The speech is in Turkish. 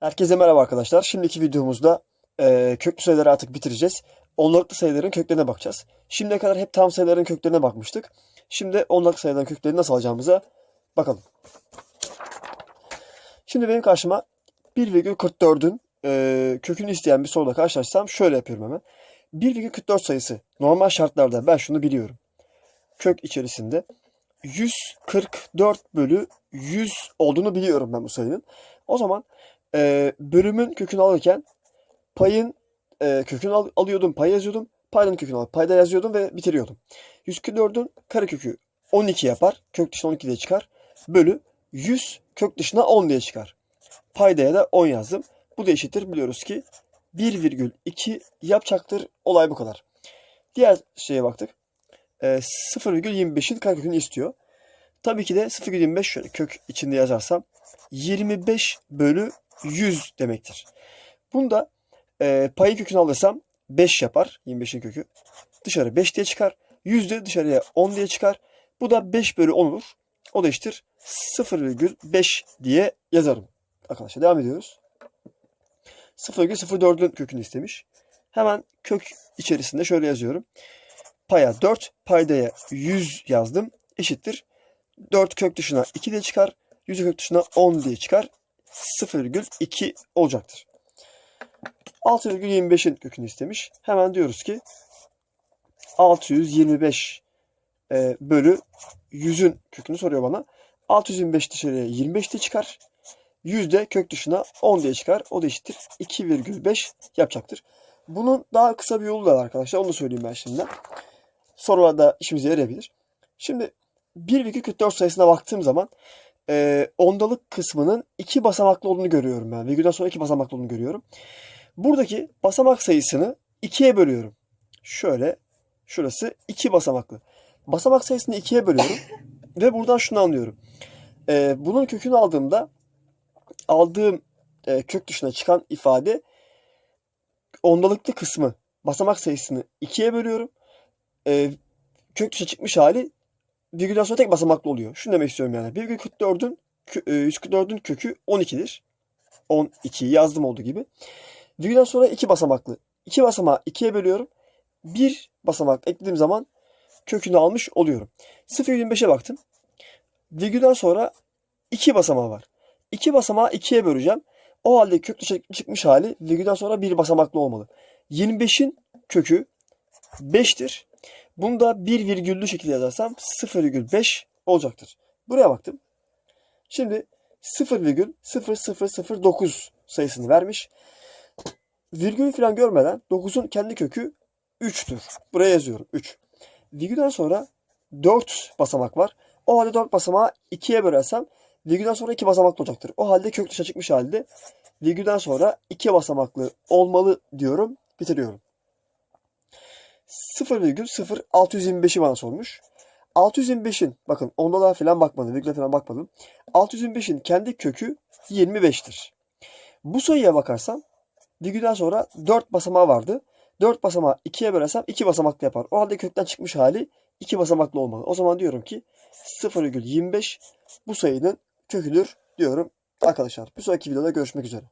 Herkese merhaba arkadaşlar. Şimdiki videomuzda e, köklü sayıları artık bitireceğiz. Ondalıklı sayıların köklerine bakacağız. Şimdiye kadar hep tam sayıların köklerine bakmıştık. Şimdi ondalıklı sayıların köklerini nasıl alacağımıza bakalım. Şimdi benim karşıma 1,44'ün e, kökünü isteyen bir soruyla karşılaşsam şöyle yapıyorum hemen. 1,44 sayısı normal şartlarda ben şunu biliyorum. Kök içerisinde 144 bölü 100 olduğunu biliyorum ben bu sayının. O zaman e, bölümün kökünü alırken payın e, kökünü al- alıyordum, pay yazıyordum. Paydanın kökünü alıp payda yazıyordum ve bitiriyordum. 144'ün karekökü 12 yapar. Kök dışına 12 diye çıkar. Bölü 100 kök dışına 10 diye çıkar. Paydaya da 10 yazdım. Bu da eşittir biliyoruz ki 1,2 yapacaktır. Olay bu kadar. Diğer şeye baktık. E, 0,25'in karekökünü istiyor. Tabii ki de 0,25 şöyle kök içinde yazarsam 25 bölü 100 demektir. Bunda e, payı kökünü alırsam 5 yapar. 25'in kökü. Dışarı 5 diye çıkar. 100 de dışarıya 10 diye çıkar. Bu da 5 bölü 10 olur. O da eşittir 0,5 diye yazarım. Arkadaşlar devam ediyoruz. 0,04'ün kökünü istemiş. Hemen kök içerisinde şöyle yazıyorum. Paya 4, paydaya 100 yazdım. Eşittir. 4 kök dışına 2 diye çıkar. 100 kök dışına 10 diye çıkar. 0,2 olacaktır. 6,25'in kökünü istemiş. Hemen diyoruz ki 625 e, bölü 100'ün kökünü soruyor bana. 625 dışarıya 25 diye çıkar. 100 de kök dışına 10 diye çıkar. O da eşittir 2,5 yapacaktır. Bunun daha kısa bir yolu da var arkadaşlar. Onu da söyleyeyim ben şimdiden. Sorularda işimize yarayabilir. Şimdi 1,44 sayısına baktığım zaman e, ondalık kısmının iki basamaklı olduğunu görüyorum ben. Virgülden sonra iki basamaklı olduğunu görüyorum. Buradaki basamak sayısını ikiye bölüyorum. Şöyle, şurası iki basamaklı. Basamak sayısını ikiye bölüyorum ve buradan şunu anlıyorum. E, bunun kökünü aldığımda aldığım e, kök dışına çıkan ifade ondalıklı kısmı basamak sayısını ikiye bölüyorum. E, kök dışına çıkmış hali virgülden sonra tek basamaklı oluyor. Şunu demek istiyorum yani. 1,44'ün kö- e, 144'ün kökü 12'dir. 12 yazdım olduğu gibi. Virgülden sonra iki basamaklı. İki basamağı ikiye bölüyorum. Bir basamak eklediğim zaman kökünü almış oluyorum. 0,25'e baktım. Virgülden sonra iki basamağı var. İki basamağı ikiye böleceğim. O halde kök dışına çıkmış hali virgülden sonra bir basamaklı olmalı. 25'in kökü 5'tir. Bunu da bir virgüllü şekilde yazarsam 0,5 olacaktır. Buraya baktım. Şimdi 0,0009 sayısını vermiş. Virgül falan görmeden 9'un kendi kökü 3'tür. Buraya yazıyorum 3. Virgülden sonra 4 basamak var. O halde 4 basamağı 2'ye bölersem virgülden sonra 2 basamaklı olacaktır. O halde kök dışa çıkmış halde virgülden sonra 2 basamaklı olmalı diyorum. Bitiriyorum. 0,0625'i bana sormuş. 625'in bakın ondalığa falan bakmadım, virgüle falan bakmadım. 625'in kendi kökü 25'tir. Bu sayıya bakarsam virgülden sonra 4 basamağı vardı. 4 basamağı 2'ye bölersem 2 basamaklı yapar. O halde kökten çıkmış hali 2 basamaklı olmalı. O zaman diyorum ki 0,25 bu sayının köküdür diyorum arkadaşlar. Bir sonraki videoda görüşmek üzere.